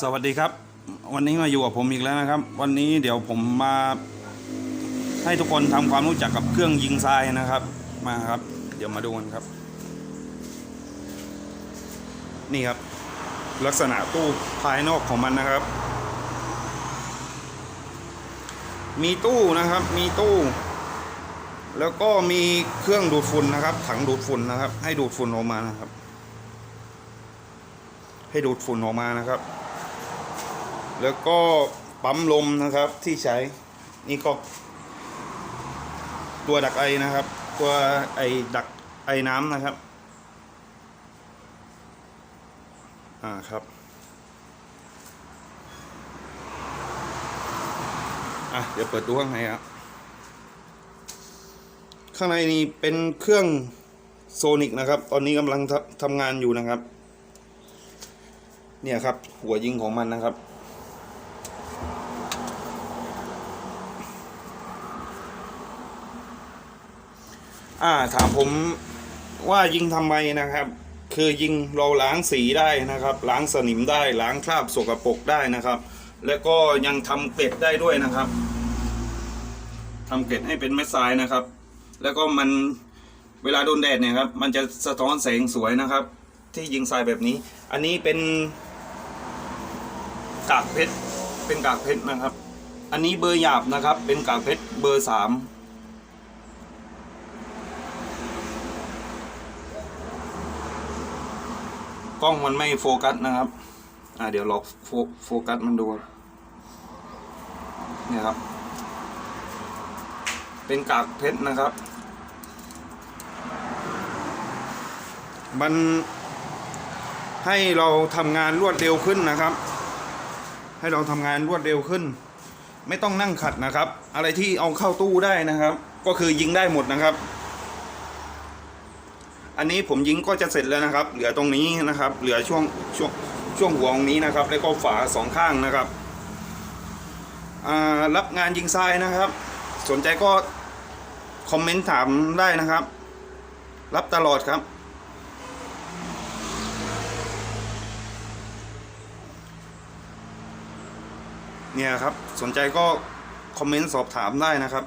สวัสดีครับ วันนี้มาอยู่กับผมอีกแล้วนะครับ วันนี้เดี๋ยวผมมาให้ทุกคนทำความรู้จักกับเครื่องยิงทรายนะครับ มาครับ เดี๋ยวมาดูกันครับ นี่ครับ ลักษณะตู้ภายนอกของมันนะครับ มีตู้นะครับ มีตู้ แล้วก็มีเครื่องดูดฝุ่นนะครับ ถังดูดฝุ่นนะครับ ให้ดูดฝุ่นออกมานะครับให้ดูดฝุ่นออกมานะครับ แล้วก็ปั๊มลมนะครับที่ใช้นี่ก็ตัวดักไอนะครับ ตัวไอดักไอน้ำนะครับ อ่าครับอะเดี๋ยวเปิดดูข้างในครับข้างในนี้เป็นเครื่องโซนิกนะครับ ตอนนี้กำลังทำทำงานอยู่นะครับ เนี่ยครับ หัวยิงของมันนะครับ อ่าถามผมว่ายิงทำไมนะครับ คือยิงเราล้างสีได้นะครับ ล้างสนิมได้ล้างคราบสกปรกได้นะครับ แล้วก็ยังทำเกล็ดได้ด้วยนะครับทำเกล็ดให้เป็นเม็ดทรายนะครับ แล้วก็มันเวลาโดนแดดเนี่ยครับมันจะสะท้อนแสงสวยนะครับ ที่ยิงทรายแบบนี้ อันนี้เป็นกากเพชรเป็นกากเพชรนะครับ อันนี้เบอร์หยาบนะครับ เป็นกากเพชรเบอร์สาม กล้องมันไม่โฟกัสนะครับ อ่าเดี๋ยวลองโฟกัสมันดูเนี่ยครับ เป็นกากเพชรนะครับ มันให้เราทำงานรวดเร็วขึ้นนะครับ ให้เราทำงานรวดเร็วขึ้น ไม่ต้องนั่งขัดนะครับ อะไรที่เอาเข้าตู้ได้นะครับ ก็คือยิงได้หมดนะครับ อันนี้ผมยิงก็จะเสร็จแล้วนะครับ เหลือตรงนี้นะครับ เหลือช่วงช่วงช่วงหัวตรงนี้นะครับ แล้วก็ฝาสองข้างนะครับอ่ารับงานยิงทรายนะครับ สนใจก็คอมเมนต์ถามได้นะครับ รับตลอดครับ เนี่ยครับสนใจก็คอมเมนต์สอบถามได้นะครับ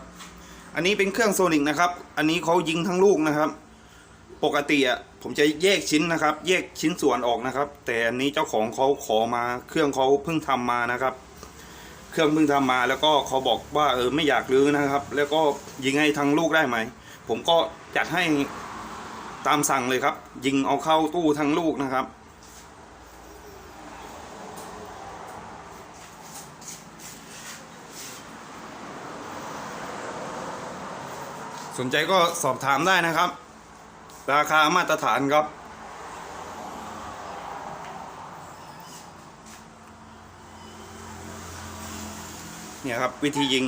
อันนี้เป็นเครื่องโซนิกนะครับ อันนี้เขายิงทั้งลูกนะครับ ปกติอะผมจะแยกชิ้นนะครับ แยกชิ้นส่วนออกนะครับ แต่อันนี้เจ้าของเขาขอมาเครื่องเขาเพิ่งทำมานะครับ เครื่องเพิ่งทำมาแล้วก็เขาบอกว่าเออไม่อยากรื้อนะครับ แล้วก็ยิงให้ทั้งลูกได้ไหม ผมก็จัดให้ตามสั่งเลยครับ ยิงเอาเข้าตู้ทั้งลูกนะครับสนใจก็สอบถามได้นะครับ ราคามาตรฐานครับ เนี่ยครับวิธียิง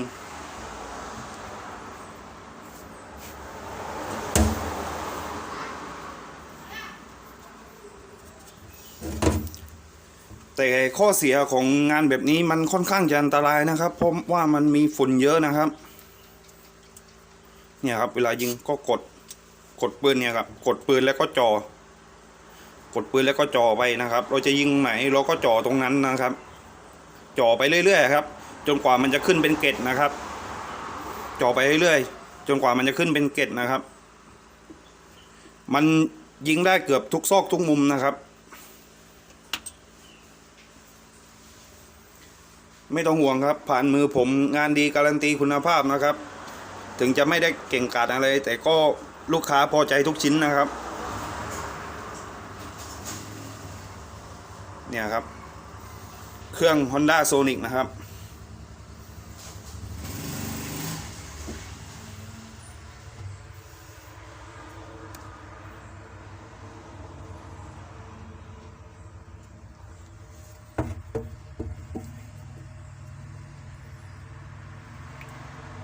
แต่ข้อเสียของงานแบบนี้มันค่อนข้างจะอันตรายนะครับ เพราะว่ามันมีฝุ่นเยอะนะครับ เนี่ยครับเวลายิงก็กด กดปืนเนี่ยครับ กดปืนแล้วก็จอ กดปืนแล้วก็จอไปนะครับ เราจะยิงไหนเราก็จอตรงนั้นนะครับจ่อไปเรื่อยๆครับ จนกว่ามันจะขึ้นเป็นเกตนะครับจ่อไปเรื่อยๆจนกว่ามันจะขึ้นเป็นเกตนะครับ มันยิงได้เกือบทุกซอกทุกมุมนะครับไม่ต้องห่วงครับ ผ่านมือผมงานดีการันตีคุณภาพนะครับ ถึงจะไม่ได้เก่งกาจอะไร แต่ก็ ลูกค้าพอใจทุกชิ้นนะครับ เนี่ยครับ เครื่อง Honda Sonic นะครับ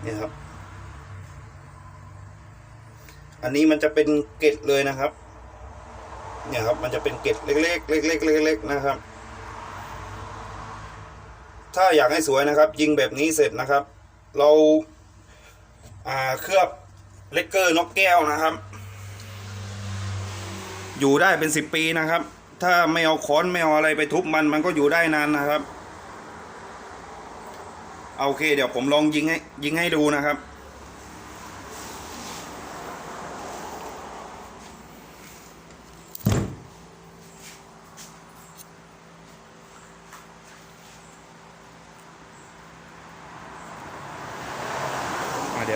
เนี่ยครับ อันนี้มันจะเป็นเกล็ดเลยนะครับ เนี่ยครับมันจะเป็นเกล็ดเล็กๆเล็กๆเล็กๆนะครับ ถ้าอยากให้สวยนะครับ ยิงแบบนี้เสร็จนะครับ เราอ่าเคลือบเลกเกอร์นกแก้วนะครับ อยู่ได้เป็นสิบปีนะครับ ถ้าไม่เอาค้อนไม่เอาอะไรไปทุบมันมันก็อยู่ได้นานนะครับเอาโอเค เดี๋ยวผมลองยิงให้ยิงให้ดูนะครับ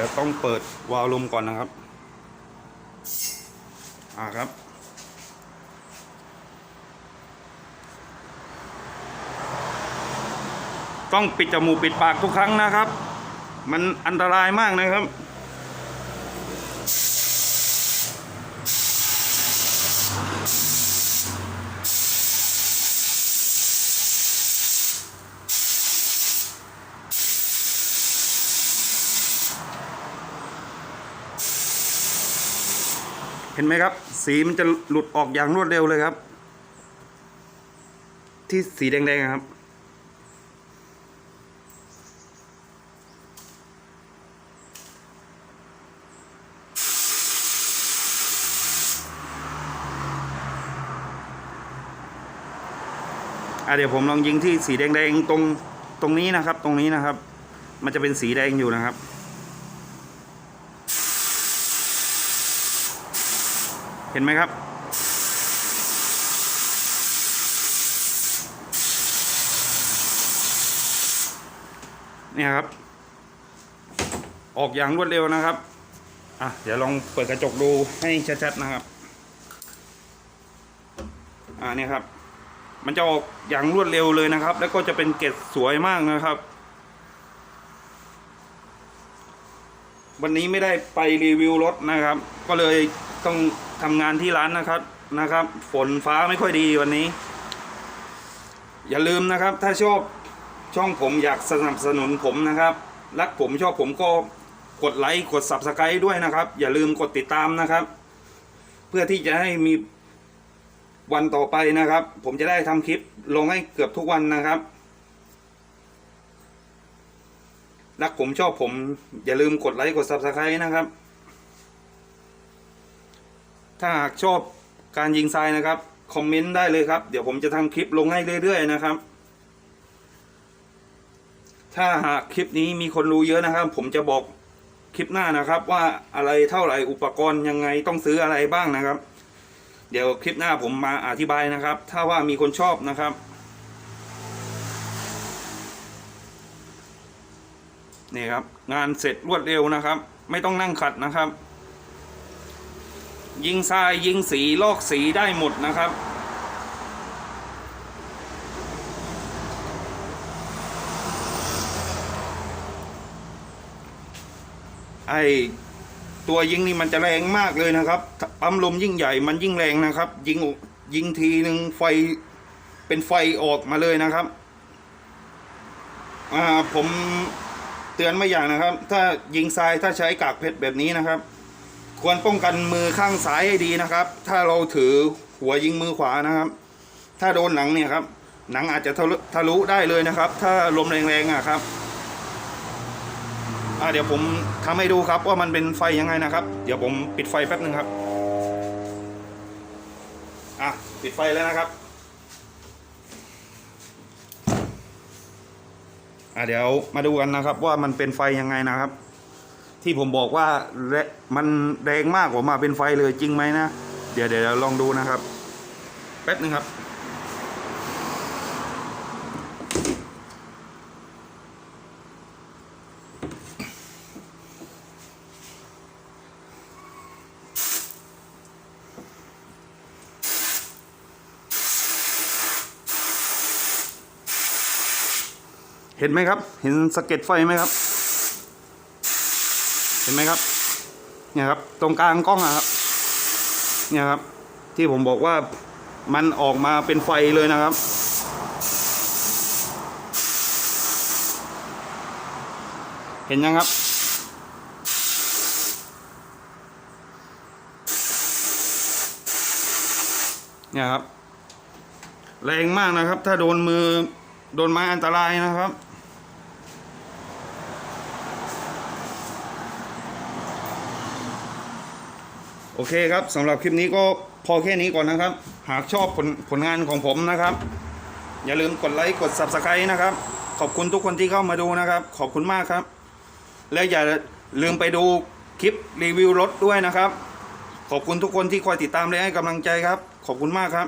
ยวต้องเปิดวาล์วลมก่อนนะครับ อ่าครับ ต้องปิดจมูกปิดปากทุกครั้งนะครับ มันอันตรายมากนะครับ เห็นไหมครับ สีมันจะหลุดออกอย่างรวดเร็วเลยครับ ที่สีแดงๆครับ อะเดี๋ยวผมลองยิงที่สีแดงๆตรงตรงนี้นะครับ ตรงนี้นะครับ มันจะเป็นสีแดงอยู่นะครับ เห็นไหมครับ เนี่ยครับ ออกอย่างรวดเร็วนะครับ อะ เดี๋ยวลองเปิดกระจกดูให้ชัดๆนะครับ อ่าเนี่ยครับ มันจะออกอย่างรวดเร็วเลยนะครับ แล้วก็จะเป็นเกล็ดสวยมากนะครับวันนี้ไม่ได้ไปรีวิวรถนะครับ ก็เลย ต้องทำงานที่ร้านนะครับนะครับ ฝนฟ้าไม่ค่อยดีวันนี้ อย่าลืมนะครับ ถ้าชอบช่องผมอยากสนับสนุนผมนะครับ รักผมชอบผมก็กดไลค์กด subscribe ด้วยนะครับ อย่าลืมกดติดตามนะครับ เพื่อที่จะให้มีวันต่อไปนะครับ ผมจะได้ทำคลิปลงให้เกือบทุกวันนะครับ รักผมชอบผม อย่าลืมกดไลค์กด subscribe นะครับ ถ้าหากชอบการยิงทรายนะครับคอมเมนต์ได้เลยครับ เดี๋ยวผมจะทำคลิปลงให้เรื่อย ๆ นะครับ ถ้าหากคลิปนี้มีคนรู้เยอะนะครับ ผมจะบอกคลิปหน้านะครับ ว่าอะไรเท่าไหร่อุปกรณ์ยังไงต้องซื้ออะไรบ้างนะครับ เดี๋ยวคลิปหน้าผมมาอธิบายนะครับ ถ้าว่ามีคนชอบนะครับนี่ครับ งานเสร็จรวดเร็วนะครับ ไม่ต้องนั่งขัดนะครับ ยิงทรายยิงสีลอกสีได้หมดนะครับ ไอตัวยิงนี่มันจะแรงมากเลยนะครับปั๊มลมยิ่งใหญ่มันยิ่งแรงนะครับ ยิงยิงทีหนึ่งไฟเป็นไฟออกมาเลยนะครับอ่าผมเตือนไมาอย่างนะครับ ถ้ายิงทรายถ้าใช้กากเพชรแบบนี้นะครับ ควรป้องกันมือข้างซ้ายให้ดีนะครับ ถ้าเราถือหัวยิงมือขวานะครับ ถ้าโดนหนังเนี่ยครับ หนังอาจจะทะลุทะลุได้เลยนะครับ ถ้าลมแรงๆอะครับอ่าเดี๋ยวผมทำให้ดูครับว่ามันเป็นไฟยังไงนะครับ เดี๋ยวผมปิดไฟแป๊บนึงครับอะปิดไฟแล้วนะครับอะเดี๋ยวมาดูกันนะครับว่ามันเป็นไฟยังไงนะครับ ที่ผมบอกว่าแรมันแรงมากกว่ามาเป็นไฟเลยจริงไหมนะ เดี๋ยวเดี๋ยวลองดูนะครับ แป๊บนึงครับ เห็นไหมครับ เห็นสะเก็ดไฟไหมครับ เห็นไหมครับ เนี่ยครับ ตรงกลางกล้องอะครับ เนี่ยครับ ที่ผมบอกว่ามันออกมาเป็นไฟเลยนะครับ เห็นยังครับ เนี่ยครับ แรงมากนะครับ ถ้าโดนมือโดนไม้อันตรายนะครับ โอเคครับสำหรับคลิปนี้ก็พอแค่นี้ก่อนนะครับ หากชอบผลผลงานของผมนะครับ อย่าลืมกดไลค์กด subscribe นะครับ ขอบคุณทุกคนที่เข้ามาดูนะครับ ขอบคุณมากครับ และอย่าลืมไปดูคลิปรีวิวรถด้วยนะครับ ขอบคุณทุกคนที่คอยติดตามและให้กำลังใจครับ ขอบคุณมากครับ